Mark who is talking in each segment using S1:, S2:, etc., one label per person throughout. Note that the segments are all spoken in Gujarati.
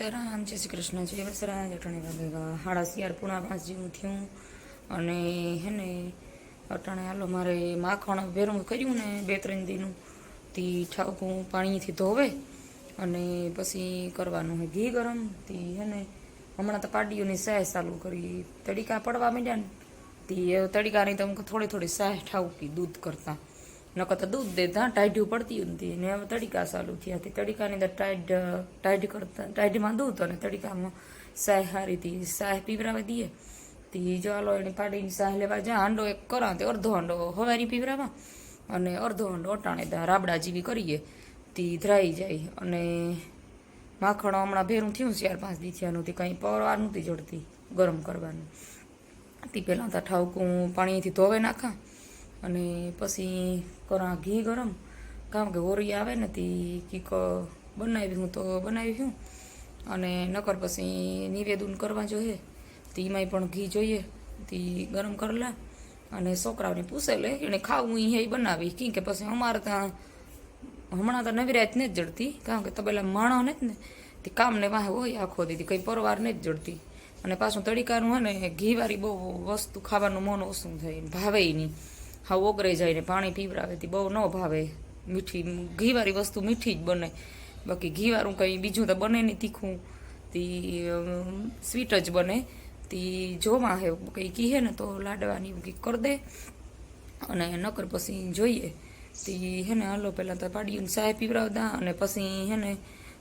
S1: સીતારામ, જય શ્રી કૃષ્ણ, જય વસરા જટણી વાગેગા હાડા શિયાર પૂણા પાંચ જેવું થયું. અને હે ને, અટાણે હાલો મારે માખણ ભેરું કર્યું ને બે ત્રણ દીનું. તી ઠાકું પાણીથી ધોવે અને પછી કરવાનું હોય ઘી ગરમ. તી હે ને, હમણાં તો પાડીઓની સાય ચાલુ કરી. તડીકા પડવા માંડ્યા ને, તી તડીકાની તો થોડી થોડી સાય ઠાવકી દૂધ કરતાં. નકર તો દૂધ દેતા ટાઢ્યું પડતી હતી ને હવે તડીકા ચાલુ થયા હતી તડીકાની અંદર ટાઈડ ટાઈડ કરતા ટાઈડમાં દૂધ અને તડીકામાં સાય હારી હતી. સાય પીવરાવી દઈએ. તી જો આલો એને પાડીની સાય લેવા જા હાંડો એક કરા તે અડધો હાંડો હવારી પીવરાવા અને અડધો હાંડો અટાણે રાબડા જેવી કરીએ. તી ધરાઈ જાય અને માખણ હમણાં ભેરું થયું ચાર પાંચ દી તે કંઈ પરવાર નહોતી જડતી ગરમ કરવાનું. તે પહેલાં તો ઠાવકું પાણીથી ધોવે નાખા. અને પછી કરા ઘી ગરમ. કારણ કે હોરી આવે ને તે કીક બનાવી હું તો બનાવી હું અને નકર પછી નિવેદન કરવા જોઈએ. તે પણ ઘી જોઈએ. તે ગરમ કરલા અને છોકરાઓને પૂછે લે એને ખાવું એ બનાવી. કી કે પછી અમારે ત્યાં હમણાં તો નવીરાત જ જડતી. કારણ કે તબેલા માણો ને જ ને. તે કામને વાહ હોય આખો દીધી કંઈ પરવાર ને જ જડતી. અને પાછું તડીકાનું હોય ને, ઘીવાળી બહુ વસ્તુ ખાવાનું મન ઓછું થાય. ભાવે નહીં. હા ઓગરે જાય ને પાણી પીવરાવે તે બહુ ન ભાવે. મીઠી, ઘીવાળી વસ્તુ મીઠી જ બને. બાકી ઘીવાળું કંઈ બીજું તો બને નહીં તીખું. તી સ્વીટ જ બને. તી જોમાં હે, કંઈ કહે ને તો લાડવાની કંઈક કરી દે. અને નકર પછી જોઈએ. તી હે ને, હાલો પહેલાં તો પાડીને ચાય પીવડાવતા અને પછી હે ને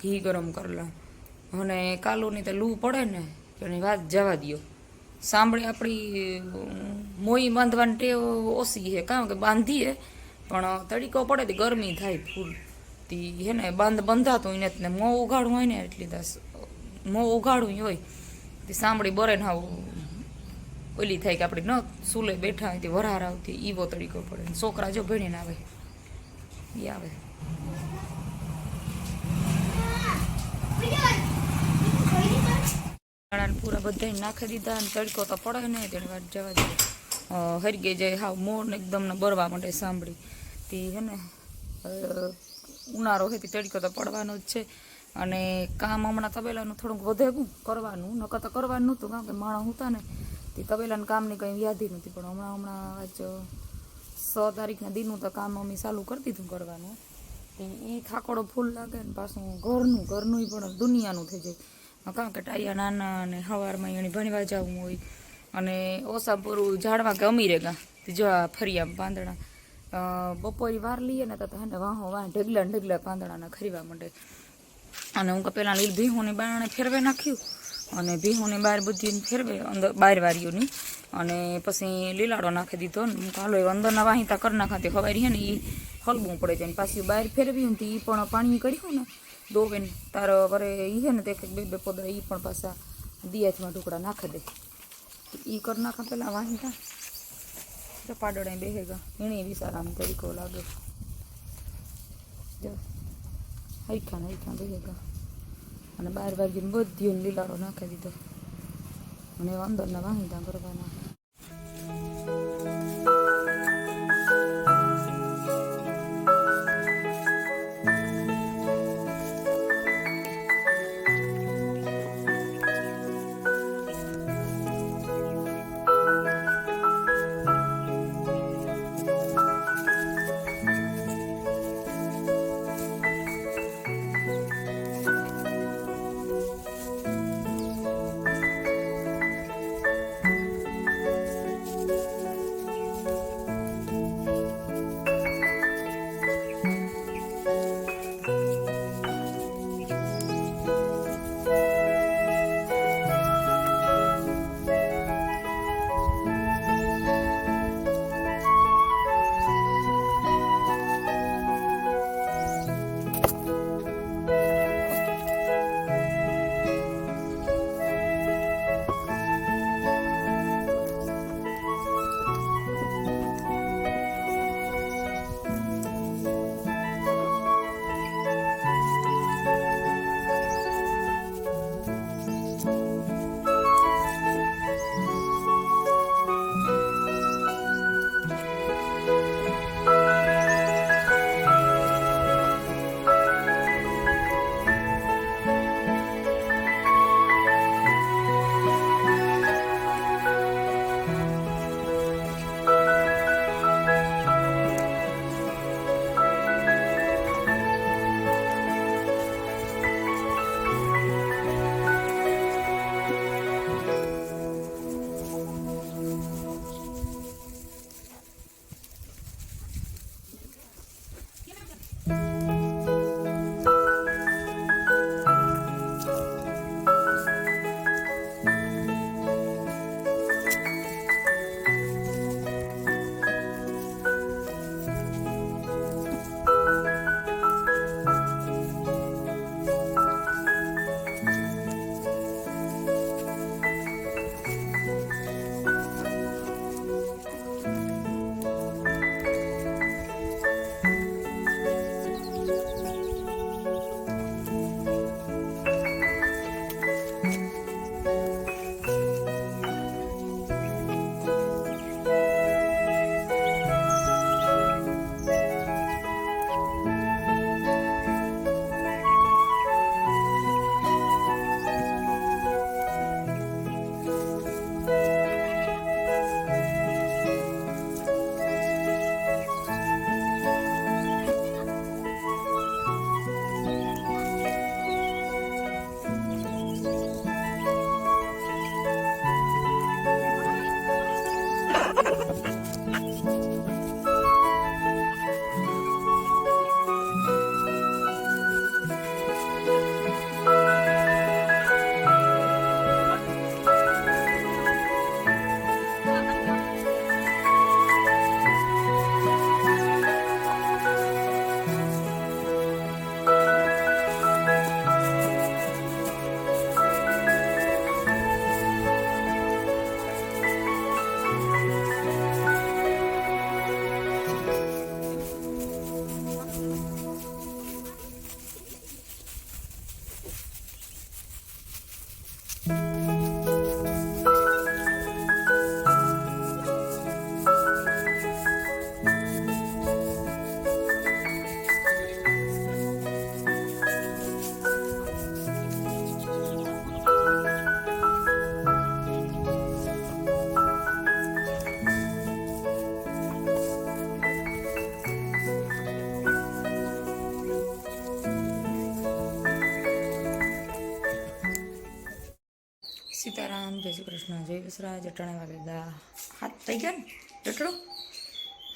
S1: ઘી ગરમ કરલા અને કાલુની તો લૂ પડે ને, એની વાત જવા દ્યો. સાંભળી આપણી મોઈ બાંધવાની ટેવ ઓછી છે. કારણ કે બાંધીએ, પણ તડીકો પડે તો ગરમી થાય ફૂલ. તી હે ને, બાંધ બંધાતું હોય ને મોં ઉઘાડું હોય ને, એટલી દસ મોં ઉગાડવું હોય. તે સાંભળી બરે ના ઓલી થાય કે આપણે ન સુલે બેઠા હોય, તે વરાર આવતી, ઈવો તડીકો પડે છોકરા જો ભણીને આવે. એ આવે. દાણાને પૂરા બધા નાખી દીધા અને તડકો તો પડે નહીં, તેની વાત જવા દે. હરગે જાય, હાવ મોર ને એકદમ ને બરવા માટે સાંભળી. તે હે ને ઉનાળો હોય તે તડકો તો પડવાનો જ છે. અને કામ હમણાં તબેલાનું થોડુંક વધે કરવાનું, નકર તો કરવાનું નહોતું, કારણ કે માણસ હતા ને, તે તબેલાનું કામની કંઈ યાદી નહોતી. પણ હમણાં હમણાં આજ છ તારીખના દિનનું તો કામ અમે ચાલુ કરી દીધું કરવાનું. એ ખાકોડો ફૂલ લાગે ને પાછું ઘરનું ઘરનું પણ દુનિયાનું થઈ જાય. કારણ કે ટાયા નાના અને સવારમાં એની ભણવા જવું હોય. અને ઓસા પૂરું ઝાડવા કે અમીરે રેગા જો આ ફરિયા પાંદડા. બપોરી વાર લઈએ ને તો હે વાહો વાહ, ઢગલા ઢગલા પાંદડાના ખરીવા માંડે. અને હું કે પહેલાં લીલ ભીહુંની બારણે ફેરવે નાખ્યું. અને ભીહુંની બાર બધી ફેરવે અંદર બાર વારીઓની. અને પછી લીલાડો નાખી દીધો ને, હું કાલો અંદરના વાહિતા કરી નાખાતી ખવારી હે ને એ હલવું પડે છે. પાછી બહાર ફેરવી ને એ પણ પાણી કર્યું ને. દોવે ને તારો વરે એ હે ને તે બે બે પોદા એ પણ પાછા દિયાથમાં ટુકડા નાખી દે. એ કરી નાખા પેલા વાહિતા જો પાડોળે બેહેગા એણે વિચાર આમ તરીકો લાગે. જો. હૈખા ને હૈખા બેહેગા અને બાર વાગીને બધીને લીલાડો નાખી દીધો. અને અંદરના વાંધા કરવાના. જય શ્રી કૃષ્ણ, જય વિસરા અટાણે વાગે ગા. હાથ થઈ ગયા ને? જટડો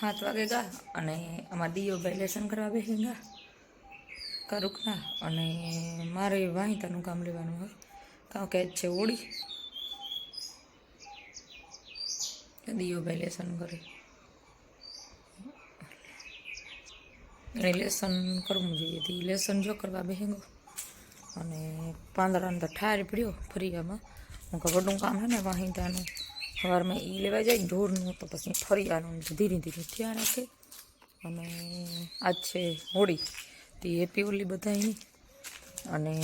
S1: હાથ વાગે ગા અને અમારા દિયો ભાઈ લેસન કરવા બેસી ગયા કરુકના અને મારે વાહિતાનું કામ લેવાનું હોય. કાં કે છે ઓળી? દિયો ભાઈ લેસન કરે. લેસન કરવું જોઈએ. તે લેસન જો કરવા બેહેંગો અને પાંદડાને તો ઠાર પડ્યો ફરિયામાં. વડું કામ હે ને વાહિંદાનું સવારમાં એ લેવા જાય ઢોરનું, તો પછી ફરી ફરિયાનું ધીરે ધીરે ત્યાં રાખે. અને આજ છે હોળી, તે હેપી હોલી બધાની અને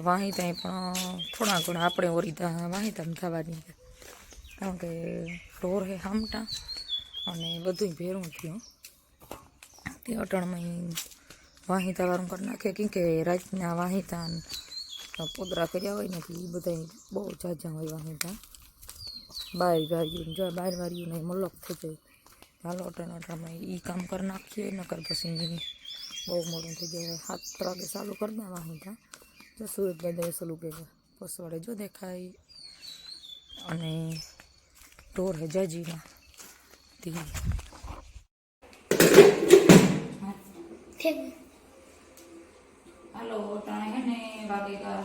S1: વાહિતા પણ થોડા ઘણા આપણે ઓરીતા વાહિતા થવાની કારણ કે ઢોર હે હામટા અને બધું ભેરું થયું. તે અટણમાં વાહિતા વારું કરી નાખે. કેમ કે રાતના વાહિતા પોદરા કર્યા હોય ને તો એ બધા બહુ જાજા હોય વાહિતા બાર વાર્યું જો બાર વાર્યું ને મલક થઈ જાય. હાલો અટણ અટણમાં એ કામ કરી નાખીએ, નકર પછી બહુ મોડું થઈ જાય. સાત વાગે ચાલુ કરી દે વાહિતા જો સુરત બધા સલું કે પસવાડે જો દેખાય. અને ઢોર હે જાજીમાં તે હાલો ટાણે હે ને વાગેગા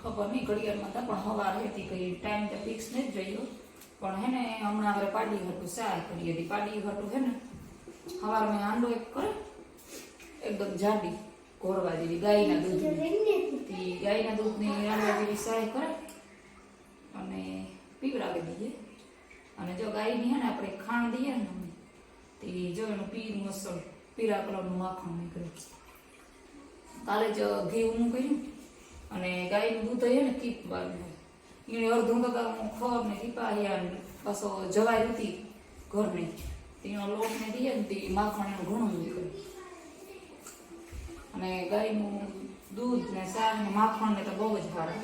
S1: ખબર નહીં, ઘડિયાળમાં હતા પણ હવા હતી કઈ ટાઈમ તો ફિક્સ નથી જોયો પણ હે ને, હમણાં હવે પાડી હતું સાર કરી હતી પાડી હતું હે ને હવાર મેં આંડો એક કરે એકદમ જાડી ઘોરવા જેવી, ગાયના દૂધ ગાયના દૂધની આંડવા જેવી સહાય કરે અને પીવડાવી દઈએ અને જો ગાયની હે ને, આપણે ખાણ દઈએ ને, તે જો એનું પીર મસળ પીળા કલરનું માખણ નીકળે. કાલે જ ઘી ઊનું કર્યું અને ગાયનું દૂધ હોય ને કીપ વાળું એને અડધું હું ખબર ને કીપા પાછો જવાય હતી ઘરની. તેનો લોટ ને દઈએ ને તે માખણ ઘણું નીકળ્યું અને ગાયનું દૂધ ને શાક ને માખણ ને તો બહુ જ સારા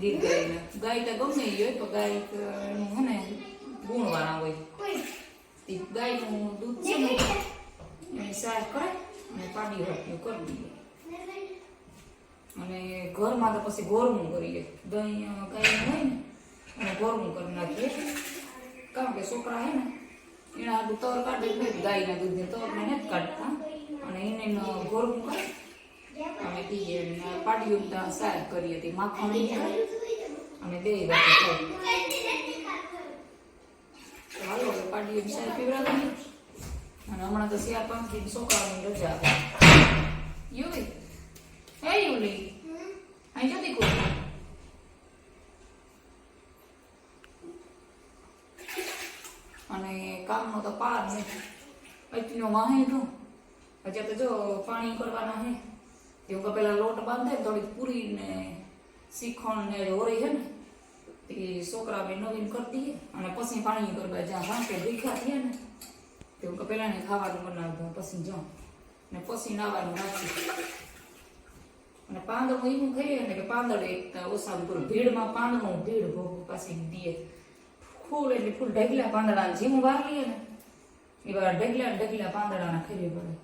S1: દીધ ગાયને. ગાય તો ગમે એ હોય તો ગાય એનું હે ને ગુણવાળા હોય. તે ગાયનું દૂધ છે ને શાક કરે અને પાડી હટ્યું કરી દઈએ. અને ઘરમાં તો પછી ગોરમું કરીએ. દહીં અ, હોય ને અને ગોરમું કરી નાખીએ. કારણ કે છોકરા હે ને એના આગળ તર કાઢે ગાયના દૂધને તરને નથી કાઢતા. અને એને ગોરમું કરે અમે પીએ અને પાડીયું સાહેબ કરીએ તે માખણ અને ખાઈએ તો હાલો પાટી શાક પીવડાવીએ. અને હમણાં તો શિયાળ પાંચથી છોકરાઓની રજા આવે યુવી હે યુલી અહીં જતી કોઈ અને કામનો તો પાર નથી એટલીનો વાહે તો હજી તો જો પાણી કરવાના હે એવું હું પેલા લોટ બાંધે ને થોડીક પૂરી ને શીખણ ને ઓરી છે ને તે છોકરા બે નવીન કરી દઈએ અને પછી પાણી કરવા જ્યાં વાંકે ભીખા થયા ને તેવું કે ને ખાવાનું બનાવતો પછી જાઉં ને પછી નાવાનું રાખી અને પાંદડું એવું કરીએ ને કે પાંદડ એક ઓછા ઉપર ભીડમાં પાંદડું, ભીડ ભોગ પાસે દઈએ ફૂલ એટલે ફૂલ ઢગલા પાંદડા જીવું વાર લઈએ ને એવા ઢગલા ઢગલા પાંદડાના ખરી પડે.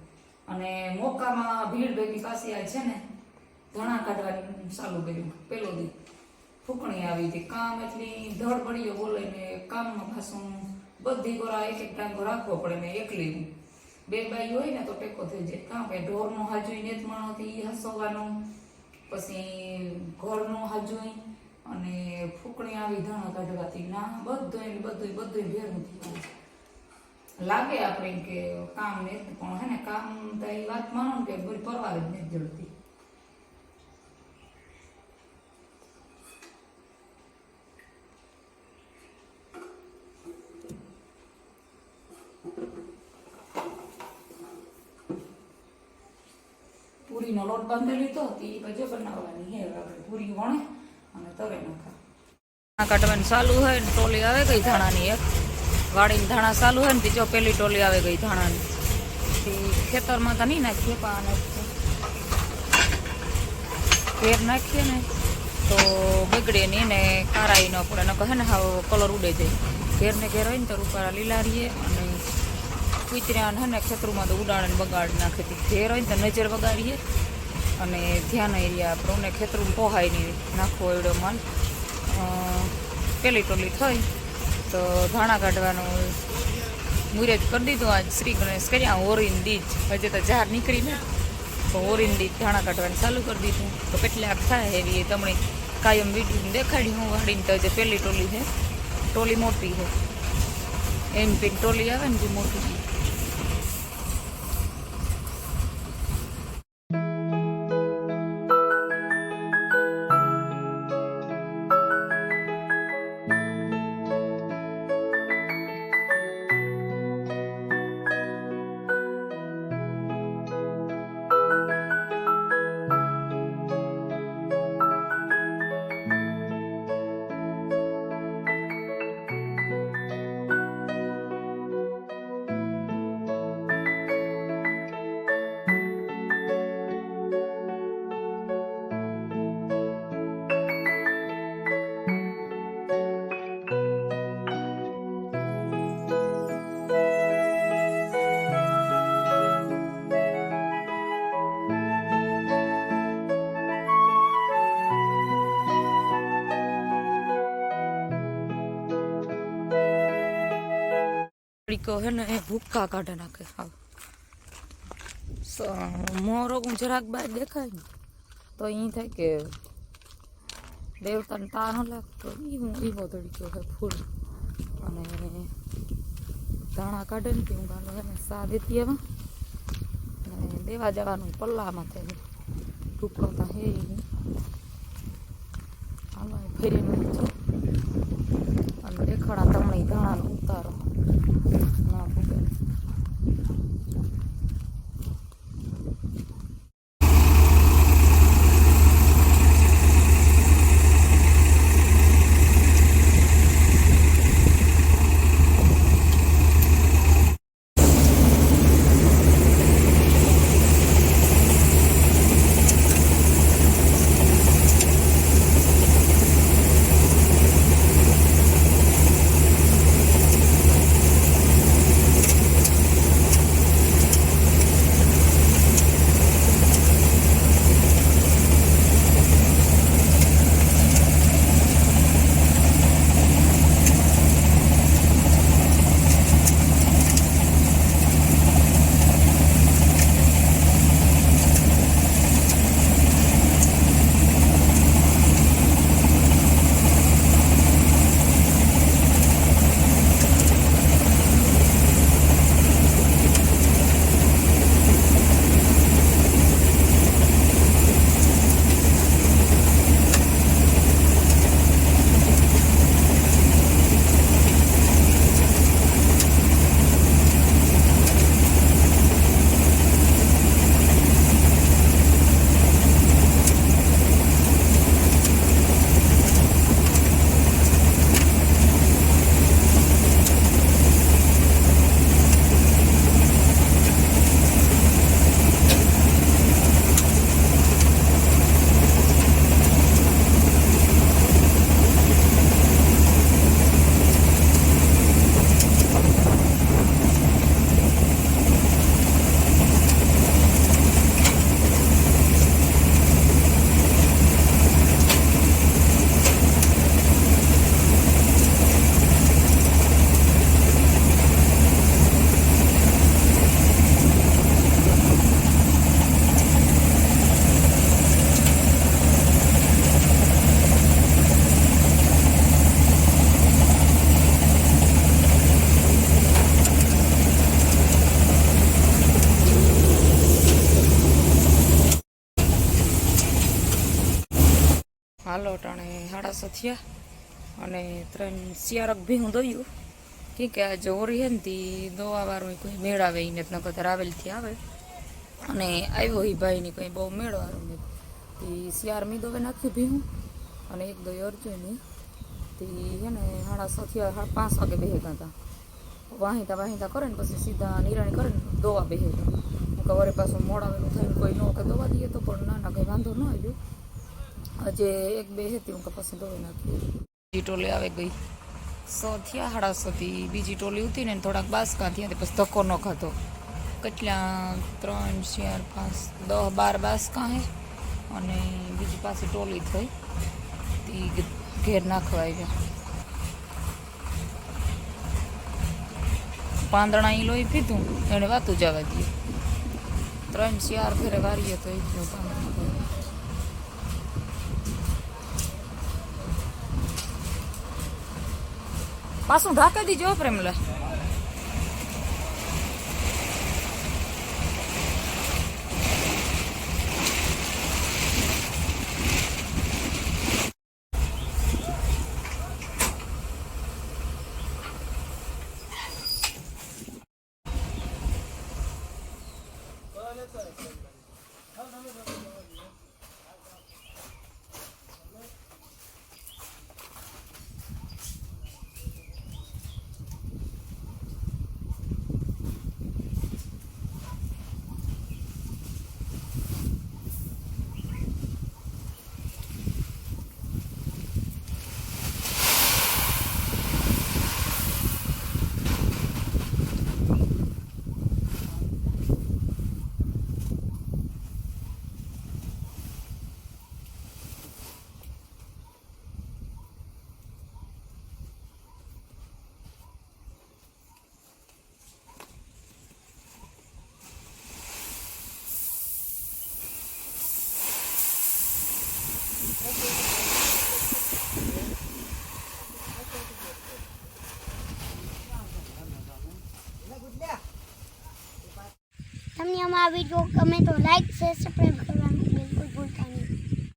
S1: અને મોકામાં ભીડ ભેગી પાસે આ છે ને, ધણા કાઢવાની ચાલુ કર્યું. પેલો દી ફૂકણી આવી હતી. કામ એટલી ધડ પડીએ બોલે ને કામમાં પાછું બધી ગોરા એક એક ટાંગો રાખવો પડે ને એકલી બે બાઈ હોય ને તો ટેકો થઈ જાય. કામ કે ઢોરનો હાજુઈ નેતમાણોથી હસવાનું, પછી ઘરનો હાજુઈ અને ફૂકણી આવી ધણા કાઢવાથી. ના બધું એને બધું બધું ભેરું થયું લાગે આપણે કે કામ ને પણ હે ને કામ તો એ વાત માનો કે બધી પરવાર જ નથી જડતી. પૂરીનો લોટ બાંધેલી તો એ પછી બનાવવાની હે આપણે પૂરી વણે અને તરે નાખા કાઢવાનું ચાલુ હોય ને ટોલી આવે ગઈ ધાણાની એક. વાળીને ધાણા ચાલુ હોય ને બીજો પેલી ટોલી આવે ગઈ ધાણાની. ખેતરમાં તો નહીં નાખીએ પા નાખીએ નાખીએ ને તો બગડે નહીં ને કારાઈ ન પડે, નકર હે ને હાવ કલર ઉડે જાય. ઘેર ને ઘેર હોય ને તો રૂપારા લીલા રહીએ અને કૂતર્યા ને ખેતરોમાં તો ઉડાડે બગાડ નાખે. ઘેર હોય ને તો નજર બગાડીએ અને ધ્યાન એરિયા પ્રૌને ખેતરું પોહાય નહીં. નાખવો એવડો માલ. પેલી ટોલી થઈ. તો ધાણા કાઢવાનું મુરત કરી દીધું આજ. શ્રી ગણેશ કર્યા ઓરીન દીજ. હજે તો ઝાર નીકળીને તો ઓરીન દીજ ધાણા કાઢવાનું ચાલુ કરી દીધું. તો કેટલાક થાય એવી તમને કાયમ વીડિયો દેખાડી હું વાડીને તો જે પેલી ટોલી છે. ટોલી મોટી છે. એમ પીન ટોલી આવે ને જે મોટી ઈ. તરીકો હે ને, એ ભૂક્કા કાઢે નાખે હાવ સ- મોરો હું જરાક બહાર દેખાય ને, તો અહીં થાય કે દેવતાને તાર ન લાગતો ઈ હું એવો તરીકો છે ફૂલ અને ધાણા કાઢે ને તે હું ગાલો એને સા દેતી એમાં અને દેવા જવાનું પલ્લામાં થાય ટુકડો તો હે ઈ નહીં. હાલો અહીં ફેરીને સાડા સો થયા. અને ત્રણ શિયાળક ભી હું દોયું. કે કે આ જોરી હે ને તી દોવા વાળું કોઈ મેળાવે એને જ નકર રાવેલથી આવે. અને આવ્યો એ ભાઈની કંઈ બહુ મેળવાનું નહીં તે શિયાર મી દોવે નાખ્યું ભીહું. અને એક દોઈ અર્જુનની તી હે ને સાડા સો થયા પાંચ વાગે બેહેતા હતા વાહિતા વાહિતા કરે ને પછી સીધા નિરાણી કરે ને દોવા બેહેતા હું કહું વરે પાછું મોડાવેલું થયું કોઈ ન કે દોવા દઈએ તો પણ ના ના, કંઈ વાંધો ન આવ્યો. હજે એક બે હતી, હું કે ધોઈ નાખી. બીજી ટોલી આવે ગઈ. સો થયા સાડા સો થી બીજી ટોલી ઉતી ને થોડાક બાસકા થયા પછી ધક્કો ન ખાતો કેટલા? ત્રણ, ચાર, પાંચ દસ બાર બાસકા હે અને બીજી પાસે ટોલી થઈ. તે ઘેર નાખવા આવ્યા. પાંદડા એ લોહી પીધું એણે વાતું જવા દીધું ત્રણ, ચાર ફેરે વારીએ તો એટલું પાંદડું હોય. પાછું ઢાંકી દીજો પ્રેમલા
S2: તમને અમારા વીડિયો ગમે તો લાઈક શેર સબસ્ક્રાઈબ કરો